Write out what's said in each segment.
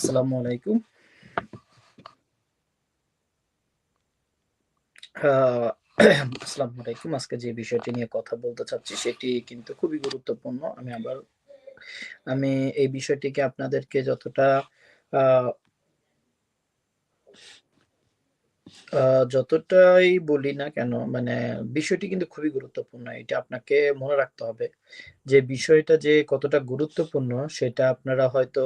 আসসালামু আলাইকুম। আসসালামু আলাইকুম। আজকে যে বিষয়টি নিয়ে কথা বলতে চাচ্ছি সেটি কিন্তু খুবই গুরুত্বপূর্ণ। আমি আবার, আমি এই বিষয়টিকে আপনাদেরকে যতটা যতটাই বলি না কেন মানে বিষয়টি কিন্তু খুবই গুরুত্বপূর্ণ। এটা আপনাকে মনে রাখতে হবে যে বিষয়টা যে কতটা গুরুত্বপূর্ণ, সেটা আপনারা হয়তো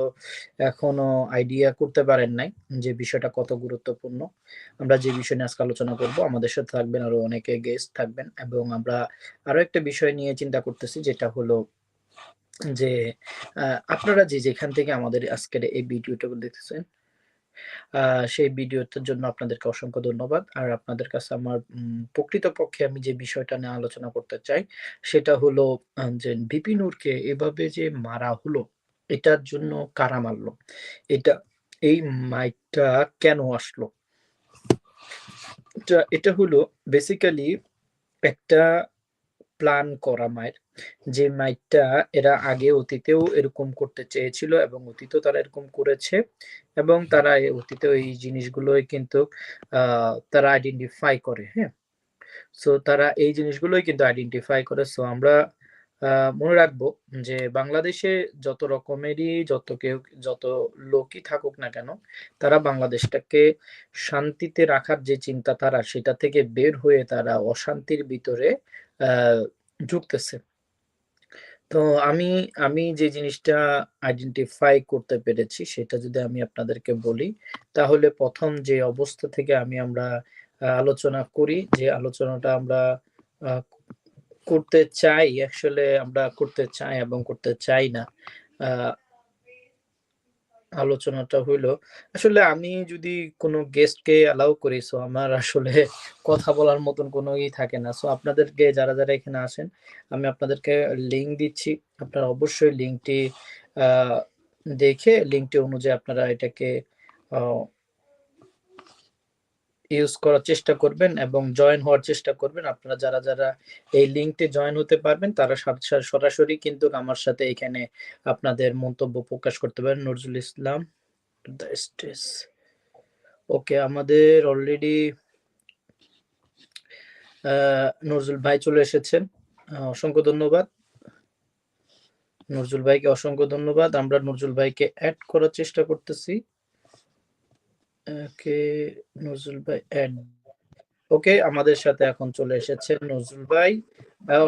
এখনও আইডিয়া করতে পারেন নাই যে বিষয়টা কত গুরুত্বপূর্ণ। আমরা যে বিষয় নিয়ে আজকে আলোচনা করব, আমাদের সাথে থাকবেন আরও অনেকে গেস্ট থাকবেন এবং আমরা আরও একটা বিষয় নিয়ে চিন্তা করতেছি, যেটা হলো যে আপনারা যে যেখান থেকে আমাদের আজকের এই ভিডিওটা দেখতেছেন সেই ভিডিওটার জন্য আপনাদেরকে অসংখ্য ধন্যবাদ। আর আপনাদের কাছে আমার প্রকৃতপক্ষে আমি যে বিষয়টা নিয়ে আলোচনা করতে চাই, সেটা হলো যে ভিপি নূরকে এভাবে যে মারা হলো, এটার জন্য কারা মারলো? এটা, এই মাইকটা কেন আসলো? এটা হলো বেসিক্যালি একটা প্ল্যান করা মায়ের, যে মাইকটা এরা আগে অতীতেও এরকম করতে চেয়েছিল এবং অতীতেও তারা এরকম করেছে। এবং তারা এ অতীতেও এই জিনিসগুলোই কিন্তু তারা আইডেন্টিফাই করে হ্যাঁ? সো তারা এই জিনিসগুলোই কিন্তু আইডেন্টিফাই করে। সো আমরা মনে রাখব যে বাংলাদেশে যত রকমেরই যত কেউ, যত লোকই থাকুক না কেন, তারা বাংলাদেশটাকে শান্তিতে রাখার যে চিন্তা তারা, সেটা থেকে বের হয়ে তারা অশান্তির ভিতরে আহ ঢুকতেছে। তো আমি আমি যে জিনিসটা আইডেন্টিফাই করতে পেরেছি সেটা যদি আমি আপনাদেরকে বলি, তাহলে প্রথম যে অবস্থা থেকে আমি আমরা আলোচনা করি যে আলোচনাটা আমরা করতে চাই আসলে আমরা করতে চাই এবং করতে চাই না। আলোচনাটা হইল, আসলে আমি যদি কোনো গেস্টকে অ্যালাউ করি সো আমার আসলে কথা বলার মতন কোনো ই থাকে না। সো আপনাদেরকে যারা যারা এখানে আসেন, আমি আপনাদেরকে লিঙ্ক দিচ্ছি। আপনারা অবশ্যই লিঙ্কটি দেখে লিঙ্কটি অনুযায়ী আপনারা এটাকে ইউজ করার চেষ্টা করবেন এবং জয়েন হওয়ার চেষ্টা করবেন। আপনারা যারা যারা এই লিঙ্কটি জয়েন হতে পারবেন, তারা সরাসরি কিন্তু আমার সাথে এখানে আপনাদের মন্তব্য প্রকাশ করতে পারেন। নজরুল ইসলাম ওকে আমাদের অলরেডি নজরুল ভাই চলে এসেছেন। অসংখ্য ধন্যবাদ। নজরুল ভাইকে অসংখ্য ধন্যবাদ। আমরা নজরুল ভাইকে অ্যাড করার চেষ্টা করতেছি। ওকে নজরুল ভাই অ্যাড ওকে আমাদের সাথে এখন চলে এসেছেন নজরুল ভাই।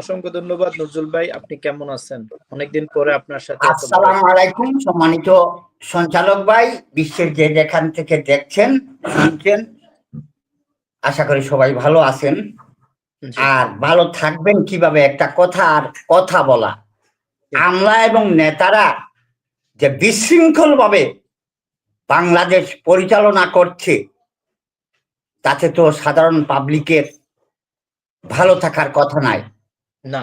অসংখ্য ধন্যবাদ নজরুল ভাই আপনি কেমন আছেন? অনেকদিন পরে আপনার সাথে আসসালামু আলাইকুম সম্মানিত সঞ্চালক ভাই বিশ্বের যে যেখান থেকে দেখছেন শুনছেন আশা করি সবাই ভালো আছেন। আর ভালো থাকবেন কীভাবে একটা কথা আর কথা বলা। আমলা এবং নেতারা যে বিশৃঙ্খল ভাবে বাংলাদেশ পরিচালনা করছে তাতে তো সাধারণ পাবলিকের ভালো থাকার কথা নাই।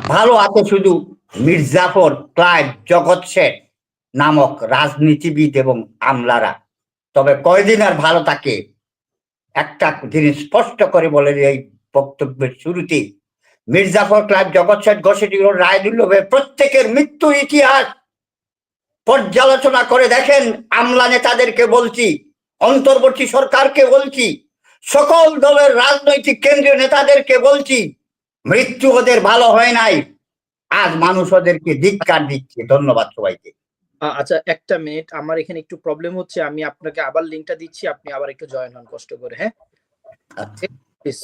ভালো আছে শুধু মির্জাফর ক্লাইভ জগৎ শেঠ নামক রাজনীতিবিদ এবং আমলারা। তবে কয়দিন আর ভালো থাকে? একটা জিনিস স্পষ্ট করে বলে এই বক্তব্যের শুরুতেই। মির্জাফর ক্লাইভ জগৎ শেঠ ঘোষিত রায় দুর্লভের প্রত্যেকের মৃত্যু ইতিহাস পর্যালোচনা করে দেখেন আমলা নেতাদেরকে বলছি অন্তর্বর্তী সরকারকে বলছি সকল দলের রাজনৈতিক কেন্দ্রীয় নেতাদেরকে বলছি মৃত্যু ওদের ভালো হয় নাই। আজ মানুষ ওদেরকে ধিক্কার দিচ্ছে। ধন্যবাদ সবাইকে। আচ্ছা একটা মিনিট। আমার এখানে একটু প্রবলেম হচ্ছে। আমি আপনাকে আবার লিংকটা দিচ্ছি। আপনি আবার একটু জয়েন হন কষ্ট করে হ্যাঁ? আচ্ছা।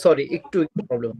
সরি একটু একটু প্রবলেম